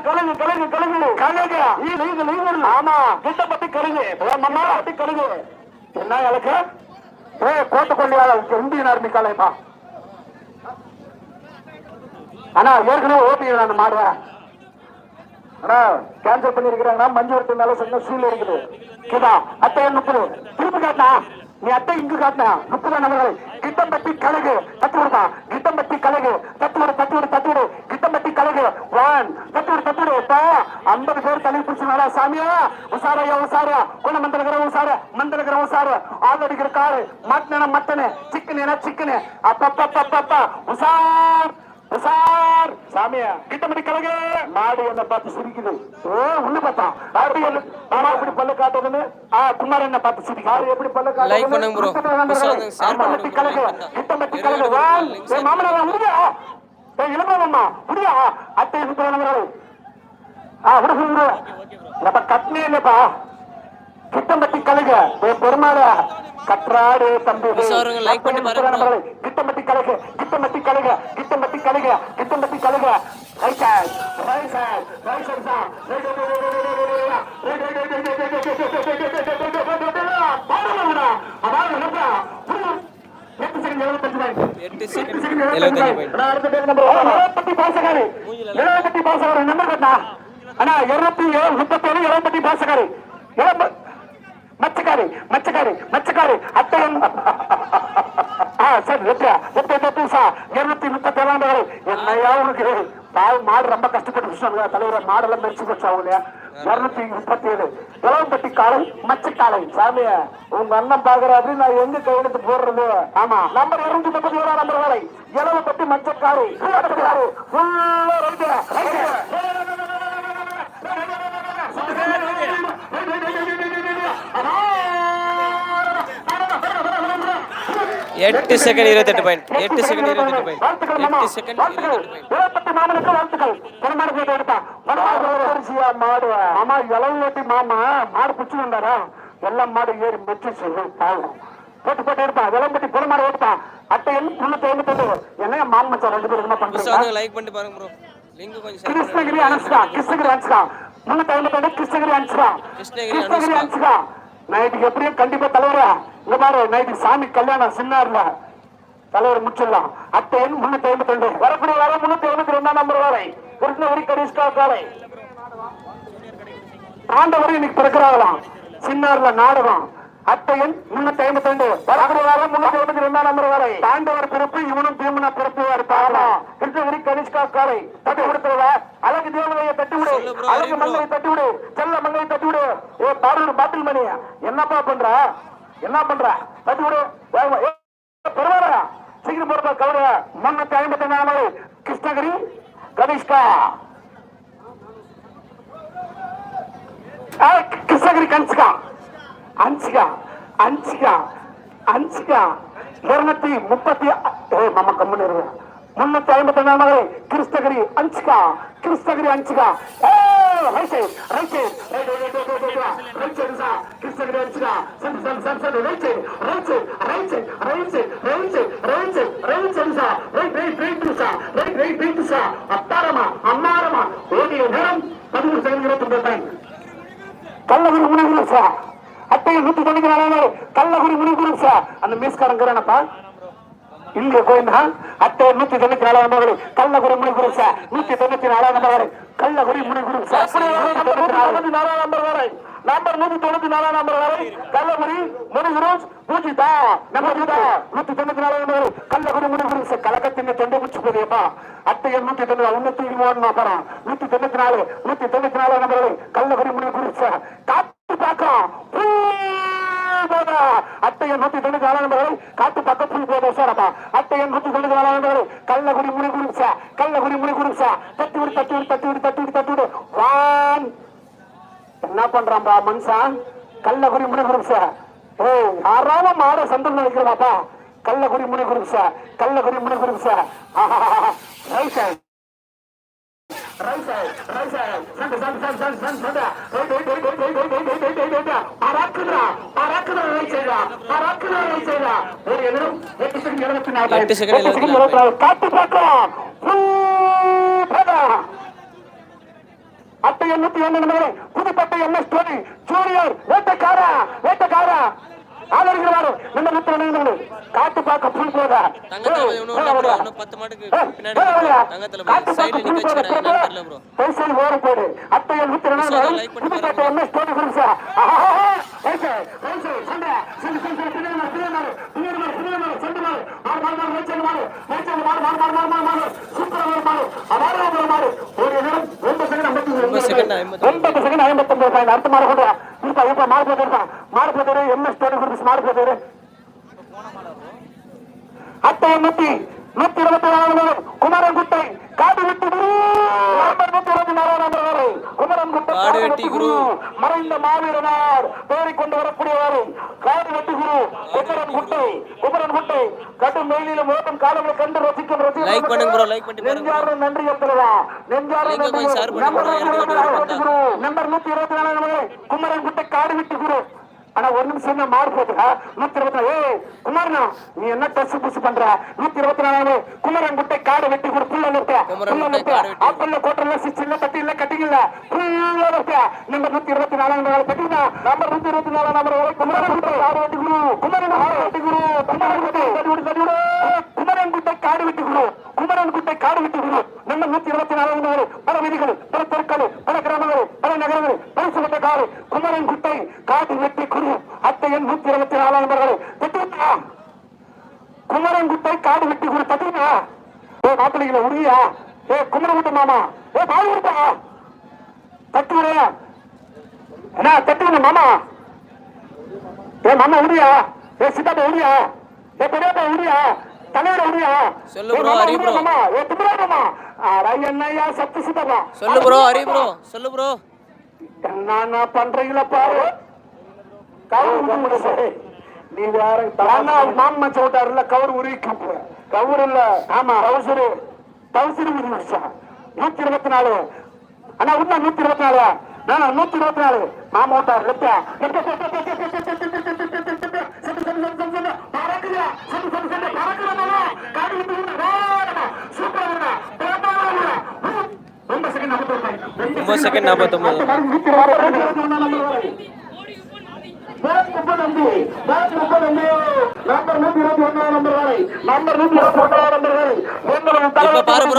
கலகு கலகு கலகு கலகு கலகு காலைப்பா ஆனா ஏற்கனவே ஓபி நான் மாடுவேன் ஆனா கேன்சல் பண்ணிருக்கிறாங்கன்னா மஞ்சு வரத்து மேல சொன்ன சூழல் இருக்குது. கேட்டா அத்தை முப்பது திருப்பி கேட்டா நீ அத்தை இங்கு காட்டினா முப்பது நபர்கள் கிட்டம்பட்டி கழகு தட்டு விடுப்பா கிட்டம்பட்டி கழகு தத்து விடு தத்து விடு தத்து விடு கிட்டம்பட்டி கழகு ஒன் தத்து விடு தத்து விடு இப்போ ஐம்பது பேர் தலை பிடிச்சனால சாமியா உசாரையா உசாரா குண மந்தலகிற உசார மந்தலகிற உசார ஆள் அடிக்கிற காரு மட்டன மட்டனு சிக்கன் சிக்கனு. அப்பப்பா உசார் சார் சாமியா கிட்ட மணி கலகு மாடு என்ன பார்த்து சிரிக்குது. ஓ உள்ள பார்த்தா. அப்படி மாமா எப்படி பல்ல காட்டுதுன்னு? ஆ குமார் என்ன பார்த்து சிரிக்கு எப்படி பல்ல காட்டுது கிட்ட மணி கலகு கிட்ட மணி கலகு வா ஏ மாமா நான் உடுடா ஏய் அத்தை சுத்தற நம்பர் ஆ உடு கிட்டம்பட்டி கலகு ஏ பெருமாளா. கற்றாடு தம்பி லைக் பண்ணி பாருங்க கிட்டமட்டி கலக கிட்டமட்டி கலக கிட்டமட்டி கலக கிட்டமட்டி கலக right side right side right side sir right எட்டு செகண்ட் எழுபத்தி பாசகாரி எழுபத்தி பாசகாரி நம்பர் கட்டா அண்ணா இருநூத்தி மச்சக்காரி மச்சக்காரி மச்சக்காரி. அத்தையும் ஆ சரி வெற்றியா? வெற்றி வெற்றி சா இருநூத்தி முப்பத்தி ஏழாம் தகவல் என்னையா உனக்கு? பால் மாடு ரொம்ப கஷ்டப்பட்டு விஷயம் தலைவர்? மாடெல்லாம் மெரிச்சு போச்சு அவங்க இருநூத்தி முப்பத்தி ஏழு இளவம்பட்டி காலை மச்சக்காலை சாமிய உங்க அண்ணன் பாக்குறாரு நான் எங்க கையெழுத்து போடுறது? ஆமா. நம்பர் இருநூத்தி முப்பத்தி ஏழாம் நம்பர் வேலை. இளவம்பட்டி மச்சக்காரை ஃபுல்லா ரைட்டு எட்டு செகண்ட் இருபத்தெட்டு பாயிண்ட் எட்டு செகண்ட் இருபத்தெட்டு பாயிண்ட் எட்டு செகண்ட் இருபத்தெட்டு மாமனுக்கு வாழ்த்துக்கள் போட்டு மாடு ஆமா இளவு ஓட்டி மாமா மாடு பிடிச்சு வந்தாரா எல்லாம் மாடு ஏறி மெச்சு சொல்லும் பாவம் போட்டு போட்டு எடுத்தான் விளம்பட்டி பெருமாடு ஓட்டுத்தான் அட்டையில் முன்னூத்தி ஐம்பத்தி என்ன மாமச்சார் ரெண்டு பேரும் என்ன புதுசாக பண்றீங்க வந்து லைக் பண்ணிட்டு பாருங்க ப்ரோ லிங்க் கொஞ்சம் ஷேர் கிருஷ்ணகிரி அனுஷ்கா கிருஷ்ணகிரி அனுஷ்கா. முன்னூத்தி ஐம்பத்தி கிருஷ்ணகிரி அனுஷ்கா. கிருஷ்ணகிரி. அனுஷ்கா. நைட்டுக்கு எப்படியும் கண்டிப்பா தலைவரா? இங்க பாரு நைட்டு சாமி கல்யாணம் சின்னார்ல. தலைவர் முடிச்சிடலாம். அட்டை எண் முன்னூத்தி ஐம்பத்தி ரெண்டு. வரக்கூடிய வர முன்னூத்தி ஐம்பத்தி ரெண்டாம் நம்பர் வரை. கிருஷ்ணகிரி கனிஷ்கா காலை ஆண்டவர் இன்னைக்கு பிறக்கிறாங்களாம் சின்னார்ல நாடகம். எண் முன்னூத்தி ஐம்பத்தி ரெண்டு. வரக்கூடிய வர முன்னூத்தி ஐம்பத்தி ரெண்டாம் நம்பர் வரை. ஆண்டவர் பிறப்பு இவனும் பீமனா பிறப்பு இருப்பாங்களாம் கிருஷ்ணகிரி கனிஷ்கா காலை தட்டி கொடுத்துருவா அழகு தேவதையை தட்டி விடு. அழகு. மல்லையை தட்டி விடு. செல்ல மல்லையை தட்டி விடு. ஏ பாடூர் பாட்டில் மணி. என்னப்பா பண்ற? என்ன பண்ற? தட்டி விடு. சீக்கிரம் போறதா கவலை முன்னூத்தி ஐம்பத்தி கிருஷ்ணகிரி கனிஷ்கா. கிருஷ்ணகிரி கன்சிகா அன்சிகா அன்சிகா அன்சிகா இருநூத்தி முப்பத்தி நம்ம மாமா கம்முன்னு இருங்க முன்னூத்தி ஐம்பத்தி நாலு கிருஷ்ணகிரி அன்சிகா கிருஷ்ணகிரி அன்சிகா ஏ right side right side right right right right right side சா கிருஷ்ணகிரி அன்சிகா சன் சன் சன் Sun right side right side right side right side right side right side right side சா ரைட் ரைட் ரைட் சா ரைட் ரைட் ரைட் சா அத்தாரமா அம்மாரமா ஓடிய நேரம் பதிமூணு செகண்ட் இருபத்தி ஒன்பது டைம் சார் அட்டையை நூத்தி தொண்ணூத்தி நாலாவது கள்ளகுரி முனிகுரு சார். அந்த மீஸ்காரங்கிறனப்பா இங்க கோயிந்தா அட்டை நூத்தி தொண்ணூத்தி நாலாவது நம்பர் கள்ளகுரி முனிகுரு சார். நூத்தி தொண்ணூத்தி நாலாவது நம்பர் வரை கள்ளகுரி முனிகுரு சார் தொண்ணூத்தி நாலாவது. நம்பர் வரை நம்பர் நூத்தி தொண்ணூத்தி நாலாம் நம்பர் வரை கள்ளகுரி முனிகுரு பூஜிதா. நம்பர் நூத்தி தொண்ணூத்தி நாலாவது நம்பர் கள்ளகுரி முனிகுரு சார். கலகத்தின் தொண்டை முடிச்சு போதியப்பா அட்டையை நூத்தி தொண்ணூறு உன்னத்தி ஓடணும் அப்புறம் நூத்தி தொண்ணூத்தி நாலு. நூத்தி தொண்ணூத்தி நாலாவது நம்பர் கள்ளகுரி முனிகுரு சார். காத்து பார்க்கிறோம் அட்டை எண்பத்தி தொண்ணூறு ஆளாளர்களை காட்டு பக்கத்தில் போதா அட்டை எண்பத்தி தொண்ணூறு ஆளாளர்களை கள்ளகுடி முடி குடிச்சா கள்ளகுடி முடி குடிச்சா தட்டி விடு தட்டி விடு தட்டி விடு தட்டி விடு தட்டி விடு. வான். என்ன பண்றான்பா மனுஷன் கள்ளகுடி முடி குடிச்சா ஓ யாரால மாட சந்தம் நினைக்கிறவாப்பா கள்ளகுடி முடி குடிச்சா கள்ளகுடி முடி குடிச்சா ரைட் சைடு ரைட் சைடு சண்டை சண்டை சண்டை சண்டை சண்டை பறக்குதா பறக்குதா ரைட் சைடா பறக்குதா ரைட் சைடா ஒரு எதிரும் எட்டு செகண்ட் இருபத்தி அட்டை எண்ணூத்தி ஒண்ணு நிமிடம் புதுப்பட்டை எம்எஸ் தோனி ஜூனியர் வேட்டக்காரா வேட்டக்காரா ஆதரிக்கிறாரு. நம்ம முத்து நினைந்து காட்டு பார்க்க புல் போக பத்து மாட்டுக்கு பின்னாடி ஓர போடு அத்தையை முத்து நினைந்து ரைச்சல் மாடு ரைச்சல் மாடு மாடு மாடு மாடு மாடு சூப்பர் மாடு மாடு அபார மாடு மாடு ஒரு நேரம் ஒன்பது செகண்ட் ஐம்பத்தி ஒன்பது செகண்ட் ஒன்பது செகண்ட் ஐம்பத்தி ஒன்பது பாயிண்ட் நூத்தி இருபத்தி நாலு மேலும் குமரன்குட்டை காடுவெட்டி குரு. குமரன்குட்டை குரு. மறைந்த மாவீரனார் பேரை கொண்டு வரக்கூடியவர் காடுவெட்டி குரு. எத்தரம் குட்டை குமரன் குட்டை கடும் வெயிலிலும் ஓட்டம் காலங்களை கண்டு ரசிக்கும் ரசிக்கும் நெஞ்சார நன்றி எத்தலதா நெஞ்சார நன்றி. நம்பர் நூத்தி இருபத்தி ராவலே குமரன் குட்டை காடு காடுவெட்டி குரு. ஆனா ஒரு நிமிஷம் தான் மாறு போதுடா நூத்தி இருபத்தி நாலு ஏய் குமாரனா நீ என்ன டச் புஷ் பண்ற? நூத்தி இருபத்தி நாலு குமரன் குட்டை காடு வெட்டி கொடு புள்ள நிறுத்த. புள்ள குட்டை நிறுத்த காடு வெட்டி. அப்பல்ல கோட்டல்ல சிக்ஸ் இல்ல தட்டி இல்ல கட்டிங் இல்ல புள்ள நிறுத்த. நம்பர் நூத்தி இருபத்தி நாலாம் நம்பர் கட்டிங்க நம்பர் நூத்தி இருபத்தி நாலாம் நம்பர் குமரன் குட்டை காடு. வெட்டி குமரன் காடு வெட்டி குமரன் குட்டை தட்டி விடு தட்டி விடு குமரன்குட்டை காடு வெட்டுகிறோம் குமரன்குட்டை காடு வெட்டுகிறோம் நம்ம நூத்தி இருபத்தி நாலாவது நாள் பல வீதிகள் பல தெருக்கள் பல கிராமங்கள் பல நகரங்கள் பல சுமத்த காடு. குமரன்குட்டை காடு வெட்டி குரு அத்தையன் நூத்தி இருபத்தி நாலாவது நாள் தட்டுவிட்டா குமரன்குட்டை காடு வெட்டி குரு தட்டுவிட்டா? ஏ மாப்பிள்ளைகளை உரியா ஏ குமரன்குட்டை மாமா. ஏ பாடுபட்டா தட்டுவிட என்ன தட்டுவிட மாமா. ஏ மாமா உரியா ஏ சித்தாப்பா உரியா ஏ பெரியப்பா உரியா சொல்லு bro, ஹரி சித்தப்பா சொல்லு ப்ரோ ஹரி ப்ரோ சொல்லு ப்ரோ என்னன்னா பண்றீங்களா பாரு? கவுரு நீ வேற மாமா சொல்லிட்டாருல கவுரு உருவி காப்பு கவுரு இல்ல. ஆமா. உருவி வச்சா நூத்தி இருபத்தி நாலு. அண்ணா உண்மை நூத்தி இருபத்தி நாலு. நானா நூத்தி இருபத்தி நாலு. மாமா விட்டார் லெப்டா பறக்குதா சொல்லு சொல்லு சொல்லு பறக்குறதால காடு வந்து வேகமா சூப்பரா இருந்தா பிரமாதமா இருந்தா ஒன்பது செகண்ட் நாற்பத்தொன்பது ஒன்பது செகண்ட் நம்பர் நூத்தி இருபத்தி ஒன்னாம் நம்பர் வரை. நம்பர் நூத்தி இருபத்தி ஒன்னாம் நம்பர்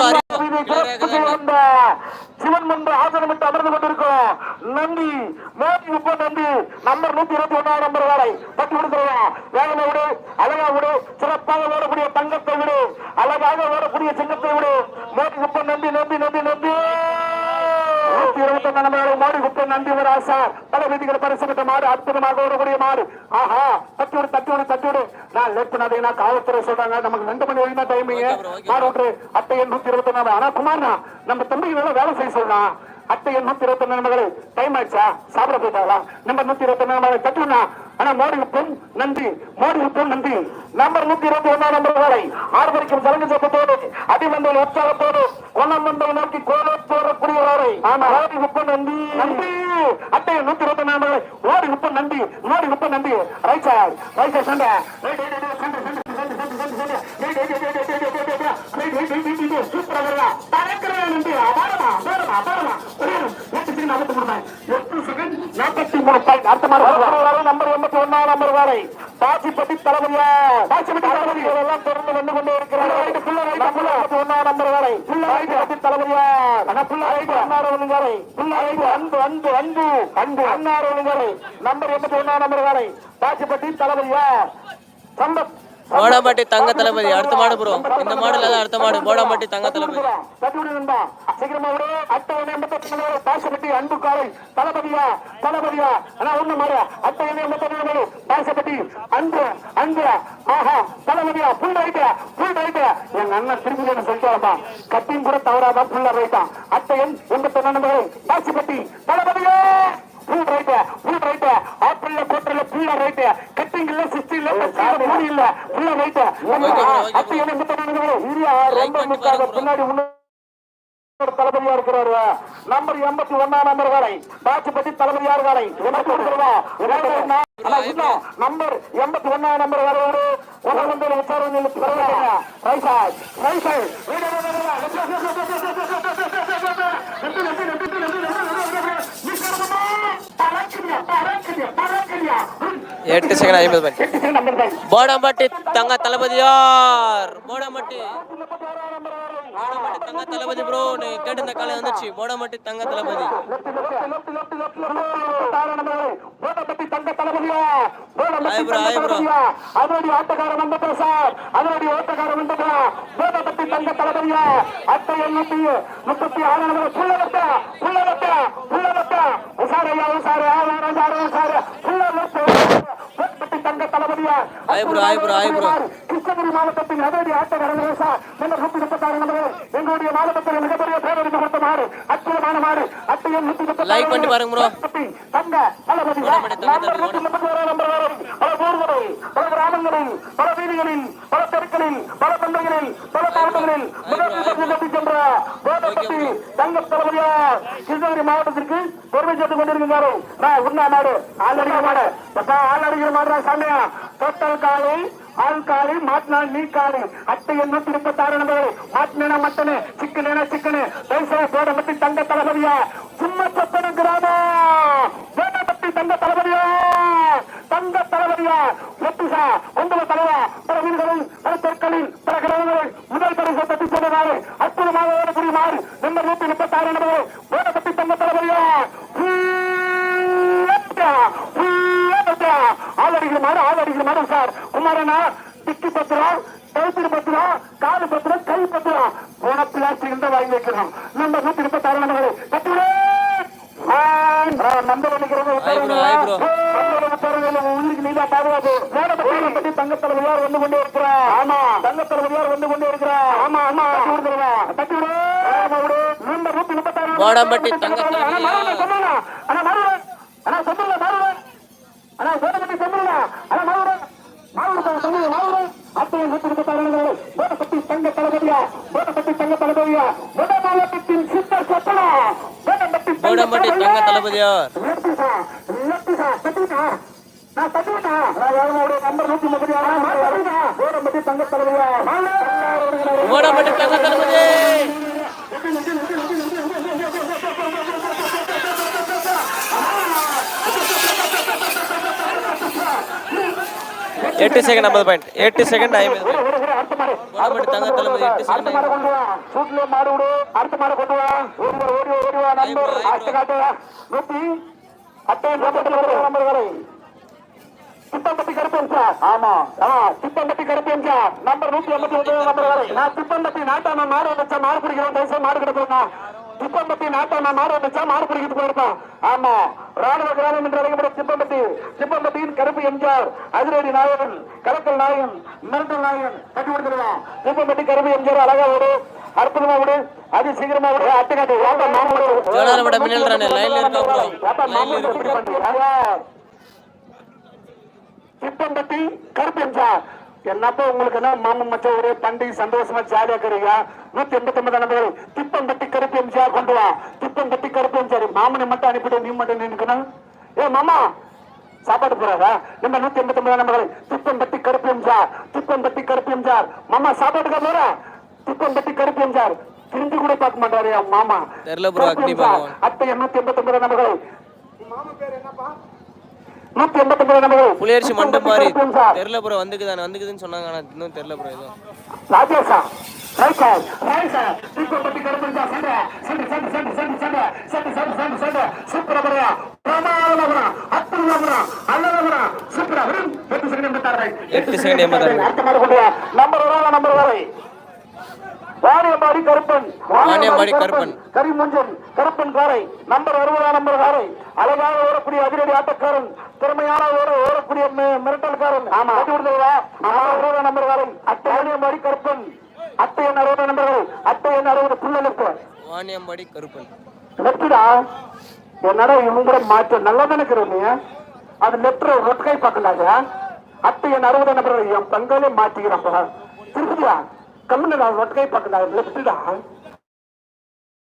வரை. சிவன் முன்பு ஆசனமிட்டு அமர்ந்து கொண்டிருக்கிறோம் நன்றி மோடி முப்பது நன்றி நம்பர் நூத்தி இருபத்தி ஒன்னாம் நம்பர் வரை பத்து கொடுக்கிறோம் வேகமா விடு அழகா விடு சிறப்பாக ஓடக்கூடிய தங்கத்தை விடு. அழகாக ஓடக்கூடிய சிங்கத்தை விடு. மோடி முப்பது நன்றி நன்றி நன்றி நம்பி. இருபத்தி ஒன்னு நம்பர் மோடி நன்றி ஒரு ஆசா. பல வீதிகள் பரிசுகிட்ட மாடு அற்புதமாக ஓடக்கூடிய மாடு. ஆஹா தட்டி விடு தட்டி விடு தட்டி விடு நான் லேட் பண்ணாதீங்கன்னா காவல்துறை சொல்றாங்க. நமக்கு ரெண்டு மணி வரைக்கும் தான் டைமிங் மாடு எண் நூத்தி இருபத்தி ஒன்னு ஆனா குமார்னா நம்ம தம்பிக்கு வேலை வேலை செய்ய சொல்றான். அத்தை நூத்தி இருபத்தி ஒண்ணு மகளே டைம் ஆயிடுச்சா சாப்பிட போயிட்டாங்களா நம்பர் நூத்தி இருபத்தி ஒண்ணு மகளை தட்டுனா ஆனா மோடிக்கு பெண் நன்றி மோடிக்கு பெண் நன்றி நம்பர் நூத்தி இருபத்தி ஒன்னாம் நம்பர் வேலை ஆர்வரிக்கும் சரங்கு சத்தத்தோடு அடிமந்தல் உற்சாகத்தோடு ஒன்னாம் மண்டல் நோக்கி கோலத்தோட குடியவரை ஆனா மோடி குப்ப நன்றி நன்றி அத்தை நூத்தி இருபத்தி ஒண்ணாம் மகளை மோடி குப்ப நன்றி மோடி குப்ப நன்றி ரைச்சா ரைச்சா சண்டை சூப்பரா பாசிப்பட்டி தளபதியா எல்லாம் தொடர்ந்து வந்து கொண்டே இருக்கிறார்கள் தளபதியா அன்பு அன்பு அன்பு அன்பு அன்னார் நம்பர் எண்பத்தி ஒன்னாம் நம்பர் வரை பாசிப்பட்டி தளபதியா சம்பத் போடாம்பட்டி தங்க தளபதி அடுத்த மாடு ப்ரோ. இந்த மாடுல தான் அடுத்த மாடு போடாம்பட்டி தங்க தளபதி. அன்பு காலை தளபதியா தளபதியா ஆனா ஒண்ணு மாடு அத்தனை அன்பு ஆஹா தளபதியா புல் அடிக்கிற புல் அடிக்கிற எங்க அண்ணன் திரும்பி சொல்லிட்டு கட்டியும் கூட தவறாதான் புல்ல ரைட்டான் அத்தையன் எண்பத்தி ஒன்னு பாசிப்பட்டி தளபதியா புல் ரைட் புல் ரைட் ஆப்பிள்ல கோட்டர்ல புல்ல ரைட்டு கட்டிங் இல்ல சிஸ்டி இல்ல மூணு இல்ல புல்ல ரைட்டு அப்படி என்ன முத்தம் இல்லையா ரொம்ப முக்காக பின்னாடி தளபதியா இருக்கிறாரு நம்பர் எண்பத்தி ஒன்னாம் நம்பர் காலை பாச்சுப்பட்டி தளபதியா இருக்காரை நம்பர் எண்பத்தி ஒன்னாம் நம்பர் வரவாரு உலகந்தோட உத்தாரம் ரைசாய் ரைசாய் எட்டு செகண்ட் ஐம்பது மணி போடம்பட்டி தங்க தளபதியார் போடம்பட்டி. போடம்பட்டி தங்க தளபதி ப்ரோ கேட்டிருந்த காலை வந்துச்சு போடம்பட்டி தங்க தளபதி. ஹாய் ப்ரோ ஹாய் ப்ரோ அதனுடைய ஆட்டக்காரன் வந்த பிரசாத் அதனுடைய ஓட்டக்காரன் வந்த போடம்பட்டி தங்க தளபதியா அத்தை எண்ணூத்தி முப்பத்தி ஆறு நம்பர் உள்ள வட்ட உள்ள வட்ட உள்ள வட்ட உசாரையா உசாரையா உசாரையா உசாரையா உள்ள வட்ட மாவட்ட தளபதியா? கிருஷ்ணகிரி மாவட்டத்தில் நடவடி ஆட்ட வரவேசா முன்னூற்றி முப்பத்தி ஆறு நம்பர் எங்களுடைய மாவட்டத்தில் மிகப்பெரிய பேரறிவு கொடுத்த மாடு தங்க தளபதி நம்பர் நூத்தி முப்பத்தி ஆறாம் நம்பர் வரும் பல ஊர்களில் பல வீதிகளில் பல தெருக்களில் பல சந்தைகளில் பல மாவட்டங்களில் முதல் பரிசு சென்ற கோட்டப்பட்டி தங்க தளபதியார் கிருஷ்ணகிரி மாவட்டத்திற்கு பெருமை சேர்த்துக் கொண்டிருக்கிறாரு. நான் உண்ணா மாடு ஆளடிக்கிற மாடு. எப்பா ஆளடிக்கிற மாடுறா சாமியா. தொட்டல் காலை ஆள்காலி மாட்டினால் நீ காலி அட்டை எண்ணூத்தி முப்பத்தி ஆறு நம்பர்கள் மாட்டினா மட்டனு சிக்கனேனா சிக்கனு. பைசா கோடப்பட்டி தங்க தளபதியா சும்மா சத்தன கிராமம். கோடப்பட்டி தங்க தளபதியா தங்க தளபதியார் ஒத்திசா மண்டல தலைவர் பல வீடுகளில் பல சொற்களில் பல கிரகங்களில் முதல் பரிசு தட்டி சென்றவாறு அற்புதமாக ஓடக்கூடியமாறு நம்பர் நூத்தி முப்பத்தி ஆறு என்பது ஓடப்பட்டி தங்க தளபதியார் ஆளடிக்குமாறு ஆளடிக்குமாறு சார். குமாரனா திக்கி பத்திரா கழுத்து பத்திரா காலு பத்திரா கை பத்திரா. போன பிளாஸ்டிக் தான் வாங்கி வைக்கிறோம். நம்பர் நூத்தி முப்பத்தி ஆறு நம்பர் கட்டுரை! தங்கத்தில் விளையார் வந்து கொண்டே இருக்கிறார். ஆமா. தங்கத்தில் விளையார் கொண்டே இருக்கிறார். ஆமா ஆமா. தட்டி விடு. நீண்ட நூத்தி முப்பத்தாறு ஆனா மாறுவேன் ஆனா சொந்தல மாறுவேன் ஆனா சோதனை சொந்தல ஆனா மாறுவேன் மாறுவேன் சொந்தல மாறுவேன் அத்தையை நூற்றுக்கு தருணங்களை வேடப்பட்டி தங்க தளபதியா வேடப்பட்டி தங்க தளபதியா வேடமாலப்பட்டின் சித்த சொப்பனா வேடப்பட்டி வேடப்பட்டி தங்க தளபதியா லட்டிசா லட்டிசா சட்டினா நான் சட்டினா நான் யாரோட நம்பர் நூத்தி முப்பத்தி ஆறா தங்க தளபதியா வேடப்பட்டி தங்க தளபதி எட்டு செகண்ட் ஐம்பது பாயிண்ட் எட்டு செகண்ட் ஐம்பது பாயிண்ட் தங்க தலைமை எட்டு செகண்ட் திப்பம்பட்டி கருப்பன் சார் ஆமா. திப்பம்பட்டி கருப்பன் சார் நம்பர் நூத்தி எண்பத்தி ஒன்பது நம்பர் நான் திப்பம்பட்டி நாட்டாம மாறு வச்சா மாறு பிடிக்கிறோம் மாறு கிடக்குறோம் சிப்பம்பட்டி நாட்டாம மாடு வந்துச்சா? மாடு பிடிக்கிட்டு போயிருப்பான் ஆமா. ராணுவ கிராமம் என்று அழைக்கப்படும் சிப்பம்பட்டி. சிப்பம்பட்டியின் கருப்பு எம்ஜிஆர் அதிரடி நாயகன் கலக்கல் நாயகன் மிரட்டல் நாயகன் கட்டி கொடுத்துருவான். சிப்பம்பட்டி கருப்பு எம்ஜிஆர் அழகா ஓடு அற்புதமா ஓடு அது சீக்கிரமா ஓடு. அட்டுக்காட்டு ஏப்பா மாமூடு ஏப்பா மாமூடு சிப்பம்பட்டி கருப்பு எம்ஜிஆர். என்னப்பா உங்களுக்கு என்ன மாமன் மச்சான் ஒரே பண்டிகை சந்தோஷமா ஜாலியா இருக்கிறீங்க? நூத்தி எண்பத்தி ஒன்பது நம்பர்கள் திப்பம்பட்டி கருப்பு எம்ஜிஆர் கொண்டு வா. திப்பம்பட்டி கருப்பு எம்ஜிஆர். மாமனை மட்டும் அனுப்பிட்டு நீ மட்டும் நின்னுக்கணும் ஏ மாமா சாப்பாடு போறாரா நம்ம நூத்தி எண்பத்தி ஒன்பது நம்பர்கள் திப்பம்பட்டி கருப்பு எம்ஜிஆர் திப்பம்பட்டி கருப்பு எம்ஜிஆர். மாமா சாப்பாட்டுக்கா போற திப்பம்பட்டி கருப்பு எம்ஜிஆர். திரும்பி கூட பார்க்க மாட்டாரு மாமா. தெரியல. அத்தை நூத்தி எண்பத்தி ஒன்பது நம்பர்கள் மாமா பேர் என்னப்பா? புலியரிசி மண்டம் மாதிரி தெரியல ப்ரோ வந்துக்கு தானே வந்துக்குதுன்னு சொன்னாங்க ஆனால் இன்னும் தெரியல ப்ரோ எதுவும் எட்டு கருப்பன் வாணியம்பாடி கருப்பன் கரிமுஞ்சன் கருப்பன் காரை நம்பர் வருவதா நம்பர் காரை அழகாக வரக்கூடிய அதிரடி ஆட்டக்காரன் திறமையான ஓடக்கூடிய மிரட்டல்காரன். நம்பர்களும் அத்தையம்படி கருப்பன். அத்தையன் அறுபது நம்பர்கள் அத்தையன் அறுபது பிள்ளைகளுக்கு வாணியம்படி கருப்பன். லெப்டா என்னடா இவங்க கூட மாற்ற நல்லா நினைக்கிறோம் அது லெப்ட்ல ஒற்கை பார்க்கலாங்க அத்தையன் அறுபது நம்பர்கள் என் பங்காலே மாற்றிக்கிறான் திருப்பியா கம்மியா ஒற்கை பார்க்கலாம் லெப்டா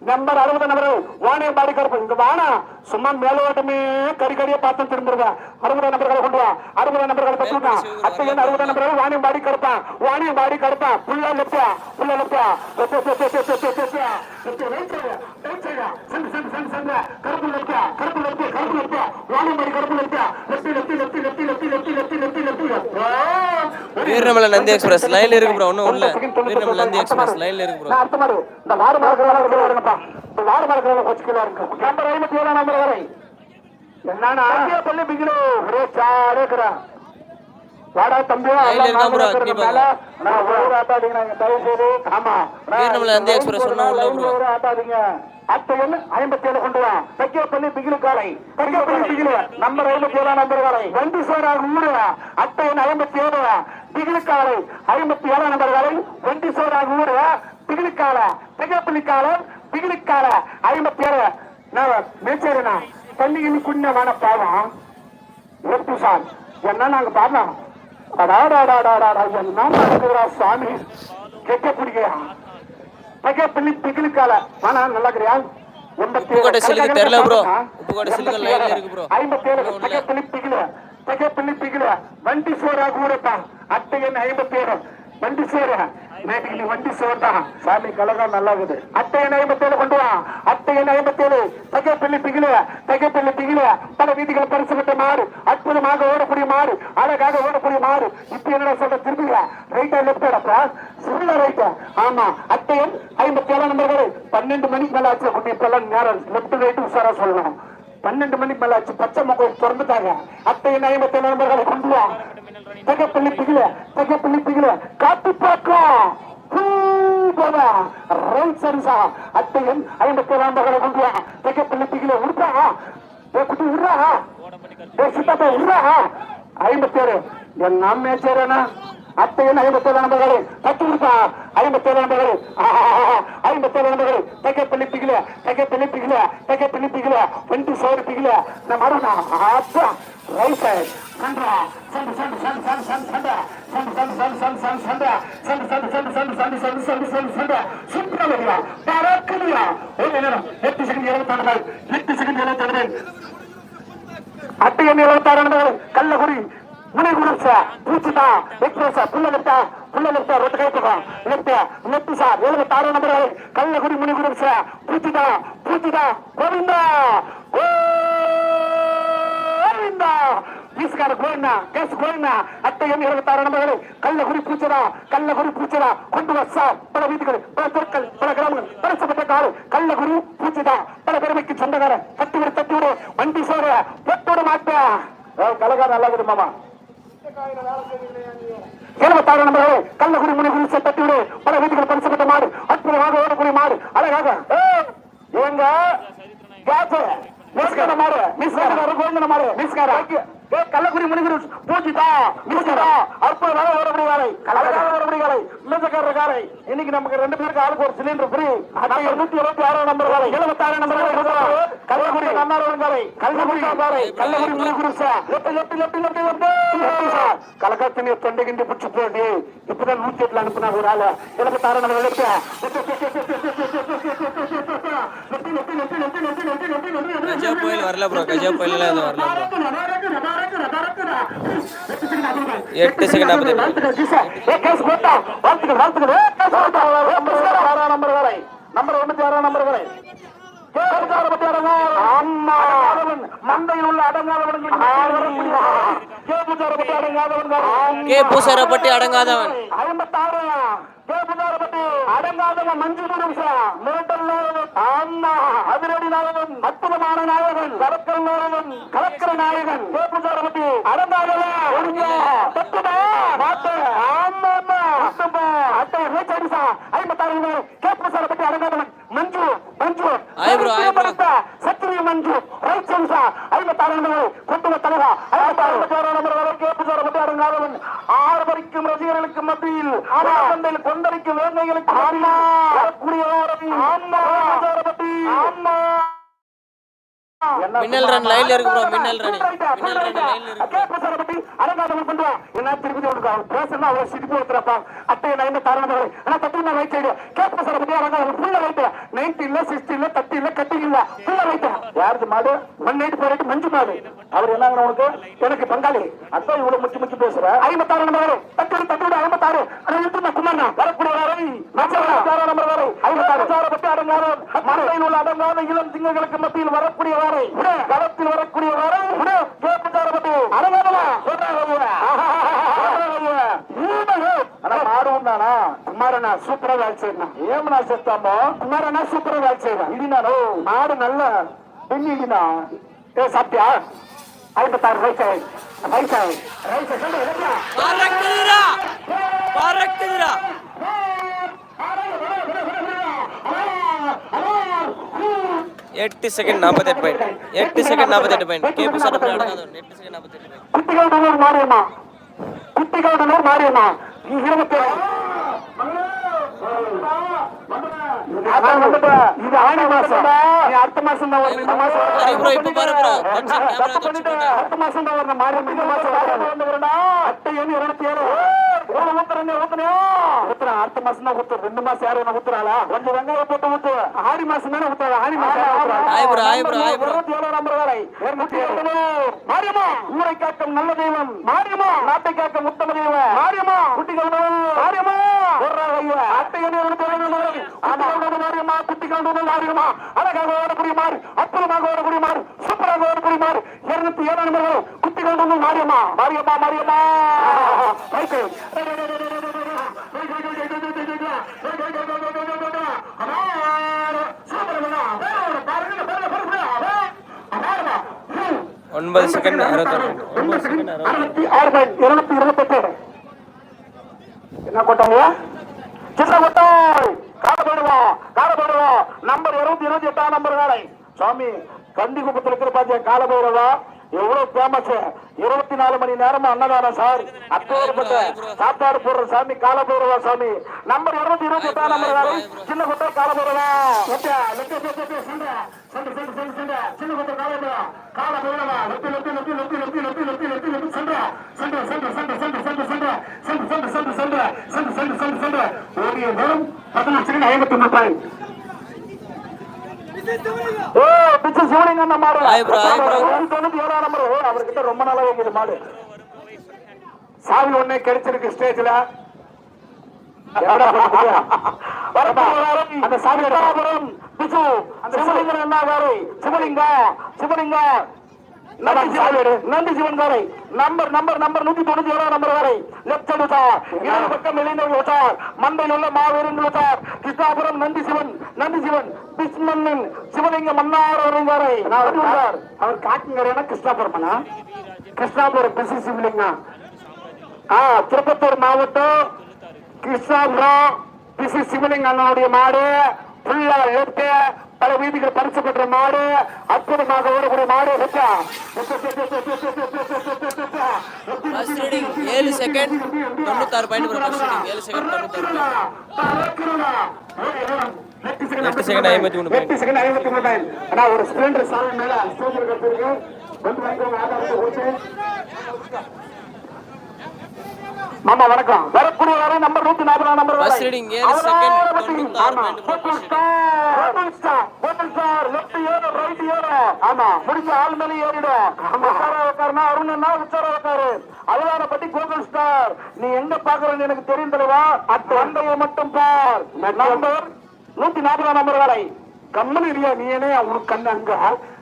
நம்பர் அறுபது நம்பர் வாணியம்பாடி கருப்பு இங்க வானா சும்மா மேலோட்டமே கறி கறியா பார்த்து திரும்புறத அறுபது நம்பர்களை கொண்டு வா அறுபது நம்பர்களை பத்துக்கா அத்தையன் அறுபது நம்பர்கள் வாணியம்பாடி கருப்பான் வாணியம்பாடி கருப்பான் புள்ள லெப்டா புள்ள லெப்டா கருப்பு லெப்டா கருப்பு லெப்டா கருப்பு லெப்டா வாணியம்பாடி கருப்பு லெப்டா லெப்டி லெப்டி லெப்டி லெப்டி லெப்டி லெப்டி லெப்டி லெப்டி லெப்டி வீரமலை நந்தி எக்ஸ்பிரஸ் லைன்ல இருக்கு ப்ரோ ஒன்றும் இல்ல வீரமலை நந்தி எக்ஸ்பிரஸ் லைன்ல இருக்கு ப்ரோ அடுத்த மாதிரி இந்த வார மரக்கிறவங்க வேண்டாம் ஏழாம் நம்பர் வரை ஒரே சாடே இருக்கிறான் வாடா தம்பியா ஆட்டாதீங்க ஐம்பத்தி ஏழு கொண்டு வா. தைக்கப்பள்ளி பிகிலு காலை. தைக்கப்பள்ளி பிகிலு. நம்பர் ஐம்பத்தி ஏழாம் நம்பர் காலை வண்டி சோரா மூணு அத்தையன் ஐம்பத்தி ஏழு பிகிலு காலை. ஐம்பத்தி ஏழாம் நம்பர் காலை வண்டி சோரா மூணு பிகிலு காலை. தைக்கப்பள்ளி காலம் திகிலுக்கால ஐம்பத்தி ஏழு நான் மேய்ச்சேருண்ணா தண்ணியில் குண்ணமான பாவம். ஒப்பு சார். என்ன நாங்க பாடலாம் அடாடாடாடாடா என்ன சாமி? கேட்க பிடிக்கையா பகை பண்ணி திகிலுக்கால வானா நல்லா இருக்கிறியா? வண்டி சோறாக ஊரப்பா. அத்தையன் ஐம்பத்தி ஏழு வண்டி சோறு. நீ வண்டி சோறு தான் சாமி கலகம் நல்லா இருக்குது அத்தை என்ன ஐம்பத்தி ஏழு கொண்டு வா. அத்தை என்ன ஐம்பத்தி ஏழு பகை பிள்ளி பிகில பகை பிள்ளி பிகில. பல வீதிகளை பரிசு பெற்ற மாறு அற்புதமாக ஓடக்கூடிய மாறு அழகாக ஓடக்கூடிய மாறு இப்ப என்ன சொல்ற திரும்பியா ரைட்டா லெப்டா சொல்ல ரைட்டா ஆமா. அத்தையன் ஐம்பத்தி ஏழாம் நம்பர்கள் பன்னெண்டு மணிக்கு மேல ஆச்சு. குட்டி இப்ப எல்லாம் நேரம் லெப்ட் ரைட்டு உசாரா சொல்லணும். பன்னெண்டு மணிக்கு மேல ஆச்சு. பச்சை முகம் திறந்துட்டாங்க. அத்தையன் ஐம்பத்தி ஏழு நம்பர்களை கொண்டு வா. தகப்பள்ளி பிகில தகப்பள்ளி பிகில காத்து பார்க்கும் அத்தையன் ஐம்பத்தேழாம் பகல கொண்டுவா தகப்பள்ளி பிகில உடுப்பா குட்டி விடுறா சித்தாப்பா விடுறா ஐம்பத்தேழு. என் நாம் மேய்ச்சேரேனா சேரனா அத்தையன் ஐம்பத்தேழு நம்பர்கள் பத்து கொடுத்தா ஐம்பத்தேழு நம்பர்கள் ஐம்பத்தேழு நம்பர்கள் தக்கை பிள்ளைப்பிக்கல பிகில தக்கை தைக்க பிகில வெண்டு சோறு பிகில நம்ம அருணா அப்பா ரைட் சைட் சண்டா சண்டு சண்டு சண்டு சண்டு சண்டு சண்டா சண்டு சண்டு சண்டு சண்டு சண்டு சண்டு சண்டு சண்டு சண்டு சண்டு சண்டு சண்டு சண்டு சண்டா சூப்பரா வருவா பறக்கலையா ஒரு நேரம் எட்டு செகண்ட் இருபத்தாறு எட்டு செகண்ட் இருபத்தாறு அட்டையன் இருபத்தாறு முனி குணம் சார் பூச்சிதா விக்ரம் சார் புள்ள நிறுத்தா புள்ள நிறுத்தா ரெண்டு கை பக்கம் நிறுத்த நிறுத்து சார் எழுபத்தி ஆறு நம்பர் கள்ளக்குடி முனி குணம் சார் பூச்சிதா பூச்சிதா கோவிந்தா கோவிந்தா. வீசுகார கோயினா கேசு கோயினா அத்தை எண் இருபத்தி ஆறு நம்பர்கள் கள்ளக்குடி பூச்சதா கள்ளக்குடி பூச்சதா கொண்டு வா சார் பல வீடுகள் பல தெருக்கள் பல கிராமங்கள். பரசப்பட்ட காடு கள்ளக்குடி பூச்சதா பல பெருமைக்கு சொந்தக்காரன். தட்டி விட தட்டி விட. வண்டி சோற பொட்டோட மாட்டா. கலகா நல்லா மாமா. எழுபத்தாறு நம்பர்களே கள்ளக்குடி முனிகுடி செட்டத்தீடு பல வீட்டுகள் பரிசுப்பட்ட மாடு அற்புதமாக ஓடக்கூடிய மாடு. அழகாக ஏங்க மாடு மிஸ் மாடு மிஸ் கார ஏ கள்ளக்குடி முனிகுரு பூஜிதா மிஸ்காரா அற்புதமாக ஓடக்கூடிய காலை அழகாக ஓடக்கூடிய காலை மிசக்கார காலை. இன்னைக்கு நமக்கு ரெண்டு பேருக்கு ஆளுக்கு ஒரு சிலிண்டர் ஃப்ரீ. நம்ம நூத்தி இருபத்தி ஆறாம் நம்பர் காலை எழுபத்தி எழுபத்தாறு நம்பர் காலை கள்ளக்குடி நன்னாரவன் காலை கள்ளக்குடி காலை Kallakudi முனிகுரு sir. Left left left left left sir கலக்கத்தினி தொண்டை கிண்டி பிடிச்சி போடி இப்பதான் நூத்தி எட்டுல அனுப்புனா ஒரு ஆளு. எழுபத்தி எழுபத்தாறு நம்பர் லெப்ட் கஜா புயல் வரல ப்ரோ கஜா புயல் எதுவும் வரல எட்டு செகண்ட் அப்படி நம்பர் ஒன்பத்தி ஆறாம் நம்பர் வரை. மந்தையில் உள்ள அடங்காதவன் கே பூசாரப்பட்டி அடங்காதவன். ஐம்பத்தாறு அடங்காதவன் மஞ்சு நாயகன் ஆமா அதிரடி நாயகன் அற்புதமான நாயகன் கலக்கல் நாயகன் கலக்கர நாயகன் கேபுதாரப்பட்டி அடங்காதவன் ஒழுங்க தத்துமா மாத்து ஆமா ஆமா அத்தப்பா அத்தை ரேச்சடிசா ஐம்பத்தாறு கேபுதாரப்பட்டி அடங்காதவன் மஞ்சு மஞ்சு ஆய் bro, ஆய் bro. சத்திரிய மஞ்சு ரைட் சென்சா ஐம்பத்தாறு நம்பர்கள் கொண்டு தலைவா ஐம்பத்தாறு நம்பர்கள் கேபுதாரப்பட்டி அடங்காதவன் ஆறு வரைக்கும் ரசிகர்களுக்கு ஆனந்தத்தில் கொந்தளிக்கும் வேங்கைகளுக்கு மின்னல் ரன் லைன்ல இருக்கு ப்ரோ மின்னல் ரன். மின்னல் ரன் லைன்ல இருக்கு கே பிரசாரப்பட்டி அரங்காதம் கொண்டு வா என்ன திருப்பதி உனக்கு அவன் பேசுனா அவன் சிரிப்பு வைக்கிறப்பா அத்தை நான் தரணம் ஆனா தட்டு நான் ரைட் சைடு கே பிரசாரப்பட்டி அரங்காதம் ஃபுல்லா ரைட் நைன்டி இல்ல சிக்ஸ்டி இல்ல தட்டி இல்ல கட்டி இல்ல. ஃபுல்லா ரைட் யாருக்கு மாடு? One eight four eight Manju மாடு. அவர் என்னங்க உனக்கு? எனக்கு பங்காளி. அதான் இவ்வளவு முச்சு முச்சு பேசுற. ஐம்பத்தாறு நம்பர். தட்டுடி இளம் சிங்கங்களுக்கு மத்தியில் வரக்கூடிய வரை களத்தில் வரக்கூடிய வரை ஏற்பட்டார பட்டு அடங்காதலா மாறுவா குமாரனா சூப்பரா வேலை செய்யணும் ஏமனா செத்தாமோ குமாரனா சூப்பரா வேலை செய்வேன் இடினாரோ மாடு நல்ல பெண் இடினா. ஏ சாப்பிட்டியா? ಎಟ್ಟಿ ತರಹ ಇದೆ ಹೈಪ್ ತರಹ ಸೆಕೆಂಡ್ ನಮ್ದೆ ಪಾಯಿಂಟ್ 1 ಸೆಕೆಂಡ್ ನಮ್ದೆ ಡಿಫೆಂಡ್ ಕೆಪಸಡಾಡ್ನ ನೆಟ್ ಸೆಕೆಂಡ್ ನಮ್ದೆ ತಿರು ಕಿತ್ತಗಡೆನೂರ್ ಮಾಡಿ ಅಣ್ಣ ಕಿತ್ತಗಡೆನೂರ್ அதான் வந்துப்பா இது ஆணி மாசம் நீ அடுத்த மாசம் தான் வரணும் இந்த மாசம் தப்பு பண்ணிட்டு அடுத்த மாசம் தான் வரணும் மாறி இந்த ஊத்துறேன் அடுத்த மாசம் தான் ரெண்டு மாசம் யாரும் ஊத்துறாளா? கொஞ்சம் வெங்காயம் போட்டு ஊத்து. ஆடி மாசம் தானே ஊத்துறாங்க ஆடி மாசம் ஏழு நம்பர் வரை இருநூத்தி மாரியம்மா. ஊரை காக்கும் நல்ல தெய்வம். மாரியம்மா. நாட்டை காக்கும் உத்தம தெய்வம். மாரியம்மா. குட்டிகள் மாரியம்மா. அட்டை என்ன மாரியம்மா. குட்டிகள் மாரியம்மா. அழகாக ஓடக்கூடிய மாறு அற்புதமாக ஓடக்கூடிய மாறு சூப்பராக ஓடக்கூடிய மாறு இருநூத்தி ஏழு நம்பர் குட்டிகள் மாரியம்மா. மாரியம்மா மாரியம்மா. ஒன்பது செகண்ட் அறுபத்தொன்று ஒன்பது செகண்ட் அறுபத்தி ஆறு பாயிண்ட் இருநூத்தி இருபத்தெட்டு என்ன கொட்டாங்க சின்ன கொட்டாய். கார போடுவோம் கார போடுவோம் நம்பர் இருபத்தி இருபத்தி எட்டாம் நம்பர் வேலை. சுவாமி கண்டி குப்பத்தில் இருக்கிற பாத்தியா கால போடுறதா? எவ்வளவு பேமஸ் இருபத்தி நாலு மணி நேரமா அன்னதானம் சார் அத்தோடுப்பட்ட சாப்பாடு போடுற சாமி கால சாமி நம்பர் இருநூத்தி இருபத்தி எட்டாம் நம்பர் வேலை சின்ன குட்டை கால சின்ன கொட்டை கால போடுறா கால போடுறதா left left left left left left left சென்ற சென்ற சென்ற சென்ற சென்ற சென்ற சென்ற சென்ற சென்ற சென்ற சென்ற சென்ற சென்ற சென்ற சென்ற ஓடிய நேரம் பதினெட்டு செகண்ட் ஐம்பத்தி ஒன்று பாயிண்ட் ஓ பிச்சு சிவலிங்கண்ண மாடு. தொண்ணூத்தி ஏழாம் நம்பர் ஓ அவர்கிட்ட ரொம்ப நாளா வைக்கிது மாடு. சாவி ஒண்ணு கிடைச்சிருக்கு ஸ்டேஜ்ல அந்த சாவி பிச்சு சிவலிங்கன் அண்ணா காரு சிவலிங்க சிவலிங்க நந்தி சிவன் வரை நம்பர் நம்பர் நம்பர் நூத்தி தொண்ணூத்தி ஏழாம் நம்பர் வரை. லெப்ட் விட்டார் இடது பக்கம் இளைஞர் விட்டார் மண்டையில் உள்ள மாவீரன் விட்டார் கிருஷ்ணாபுரம் நந்தி சிவன் நந்தி சிவன். பிஸ்மன்னன் சிவலிங்க மன்னார் வரை. வருவார் அவர் காட்டுங்கிறேன்னா கிருஷ்ணாபுரம்னா கிருஷ்ணாபுரம் பிசி சிவலிங்கம் ஆ திருப்பத்தூர் மாவட்டம் கிருஷ்ணாபுரம் பிசி சிவலிங்க அண்ணனுடைய மாடு. ஃபுல்லா எடுத்து பல வீதிகள் பரிசு பெற்ற மாடு அற்புதமாக ஓடக்கூடிய மாடு. ஏழு செகண்ட் தொண்ணூத்தாறு பாயிண்ட் ஏழு செகண்ட் எட்டு second ஐம்பத்தி மூணு point. எட்டு செகண்ட் ஐம்பத்தி மூணு பாயிண்ட். ஆனா ஒரு ஸ்பிளண்டர் சாலை மேல ஸ்டேஜில் கட்டிருக்கு வந்து வாங்கிக்கோங்க ஆதாரத்தை கொடுத்து. மாமா வணக்கம். வரக்கூடிய வாரம் நம்பர் நூத்தி நாற்பதாம் நம்பர் பஸ் ரீடிங் ஏழு செகண்ட் தொண்ணூத்தி ஆறு பாயிண்ட் ஃபோர் ஸ்டார் ஸ்டார் போட்டல் ஸ்டார் லெஃப்ட் ஏறும் ரைட் ஏறும் ஆமா. முடிஞ்ச ஆள் மேலே ஏறிடும் உச்சாரா உட்காருனா அருணன்னா உச்சாரா உட்காரு. அவதானப்பட்டி கோகுல் ஸ்டார் நீ எங்க பாக்குறன்னு எனக்கு தெரிந்ததுவா அத்தண்டையை மட்டும் பார். நம்பர் நூத்தி நாற்பதாம் நம்பர் வேலை கம்மன் இல்லையா நீ கண்ணு அங்க.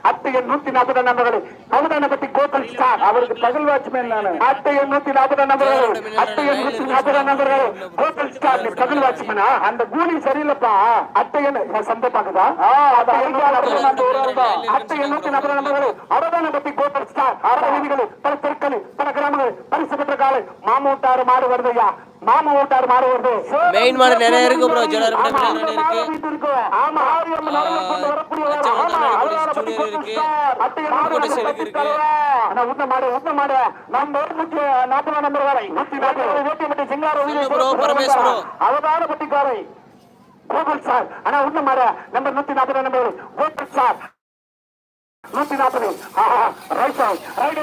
அத்தையன் நூத்தி நாற்பது நம்பர்கள் அவதான பத்தி கோகுல் ஸ்டார் அவருக்கு பகல் வாட்ச்மேன் நானு. அத்தையன் நூத்தி நாற்பது நம்பர்கள் அத்தையன் நூத்தி நாற்பது நம்பர்கள் கோகுல் ஸ்டார் நீ பகல் வாட்ச்மேனா? அந்த கூலி சரியில்லப்பா. அத்தையன் சந்தை பாக்குதா அத்தையன் நூத்தி நாற்பது நம்பர்கள் அவதான பத்தி கோகுல் ஸ்டார் ஆறு வீதிகள் பல தெருக்கள் பல கிராமங்கள் பரிசு பெற்ற காலை மாமூட்டாறு மாடு வருதுயா மாமூட்டாறு மாடு வருது மெயின் மாடு நிறைய இருக்கு ப்ரோ ஜோலார் ஆமா, நிறைய ஆமா, இருக்கு. ஆமா, ஆரியம் நடனம் கொண்டு வரக்கூடிய ஜூனியர் இருக்கு. மாடு வந்து சிலுக்கு இருக்கு. ஆனா, உத்த மாடு, உத்த மாடு. நம்ம நூத்தி நாற்பதாம் நம்பர் வரை. நூத்தி நாற்பது, நூத்தி எண்பது, சிங்கார வீதி, சொல்லு bro, சிறப்பு பரமேஷ் bro. அவதான பட்டிக்காரை கோகுல் சார் ஆனா உன்ன மாட நம்பர் நூத்தி நாற்பது நம்பர் கோகுல் சார் நூத்தி நாற்பது ரைட் சைட் ரைட்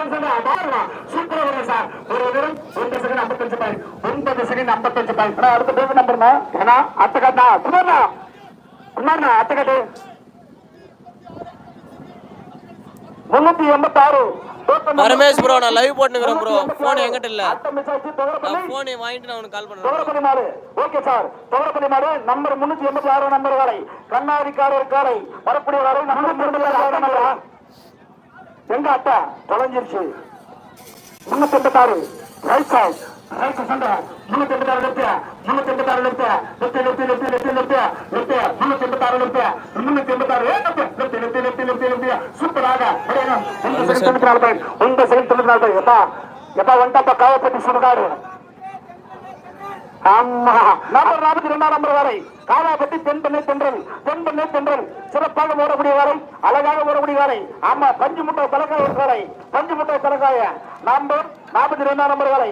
சூப்பரா வரும் சார். ஒரு வெறும் ஒன்பது செகண்ட் ஐம்பத்தஞ்சு பாயிண்ட் ஒன்பது செகண்ட் ஐம்பத்தஞ்சு பாயிண்ட் அடுத்த பேர் நம்பர்னா ஏன்னா அத்தகண்ணா குமார்ண்ணா. குமார்ண்ணா அத்தகட்டு. முன்னூத்தி எண்பத்தி ஆறு பரமேஷ் ப்ரோ நான் லைவ் போட்டுக்கிறேன் ப்ரோ ஃபோன் என்கிட்ட இல்ல. நான் இல்ல ஃபோனை வாங்கிட்டு நான் உனக்கு கால் பண்ணுறேன் துவரப்பள்ளி மாடு. Okay sir. துவரப்பள்ளி மாடு. நம்பர் வரை. கண்ணாடிக்காரர் காரை. வரக்கூடிய வரை நம்பர் எங்க அட்டா தொலைஞ்சிருச்சு முன்னூத்தி எண்பத்தி ஆறு ரைட் சைட் ரைட் சண்டை முன்னூத்தி எண்பத்தி ஆறு லட்சம் முன்னூத்தி எண்பத்தி ஆறு லட்சம் லட்சம் லட்சம் லட்சம் லட்சம் லட்சம் லட்சம் முன்னூத்தி எண்பத்தி ஆறு லட்சம் முன்னூத்தி எண்பத்தி ஆறு லட்சம் லட்சம் லட்சம் லட்சம் லட்சம் லட்சம் சூப்பராக ஒன்பது செகண்ட் தொண்ணூத்தி நாலு பாயிண்ட் ஒன்பது செகண்ட் தொண்ணூத்தி நாலு பாயிண்ட் எப்பா எப்பா வந்துட்டாப்பா காவப்பட்டி சுடுகாடு ஆமா நம்பர் நாற்பத்தி ரெண்டாம் நம்பர் வரை காலாப்பட்டி தென்பெண்ணை தென்றல் தென்பெண்ணை தென்றல் சிறப்பாக ஓடக்கூடிய வரை அழகாக ஓடக்கூடிய வரை. ஆமா பஞ்சு முட்டை தலைக்காய் வரை. பஞ்சு முட்டை தலைக்காய நம்பர் நாற்பத்தி ரெண்டாம் நம்பர் வரை.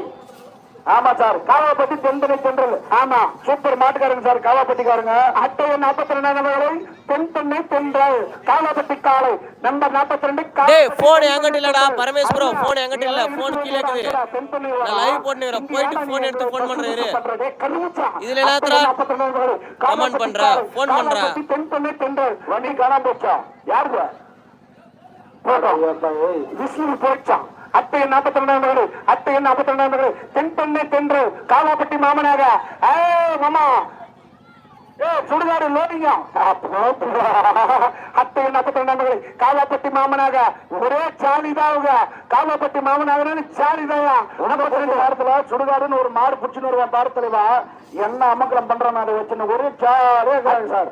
ஆமா சார். காவாப்பட்டி தென்பெண்ணை தென்றல். ஆமா. சூப்பர் மாட்டுக்காரங்க சார் காவாப்பட்டிக்காரங்க அட்டை நாற்பத்தி ரெண்டாம் தென்பெண்ணை தென்றல். காவாப்பட்டி காலை நம்பர் நாற்பத்தி ரெண்டு டேய் ஃபோன் என்கிட்ட இல்லடா பரமேஷ் ப்ரோ ஃபோன் என்கிட்ட இல்ல ஃபோன் கீழே இருக்குது. நான் லைவ் போட்டுக்கிறேன் போயிட்டு ஃபோன் எடுத்து ஃபோன் பண்றேன் இரு இதுல என்னத்துறா கமெண்ட் பண்ற, phone பண்ற. வண்டி காணாம போச்சா? யாருங்க விஷ்ணு போச்சான் அட்டை நாற்பத்தி ரெண்டாம் அட்டை நாற்பத்தி ரெண்டாம் தென்பண்ணை தென்று காலாப்பட்டி மாமனாக. ஏ மாமா. சுடுகாடு லோடிங்க. அட்டை நாற்பத்தி ரெண்டாம் காலாப்பட்டி மாமனாக. ஒரே சாலிதாவுங்க காலாப்பட்டி மாமனாக சாலிதாயா. நாற்பத்தி ரெண்டு வாரத்துல சுடுகாடுன்னு ஒரு மாடு பிடிச்சுன்னு வருவான் பாரத்துலவா. என்ன அமக்கலம் பண்றான் அதை வச்சுன்னு? ஒரே இருக்காங்க சார்.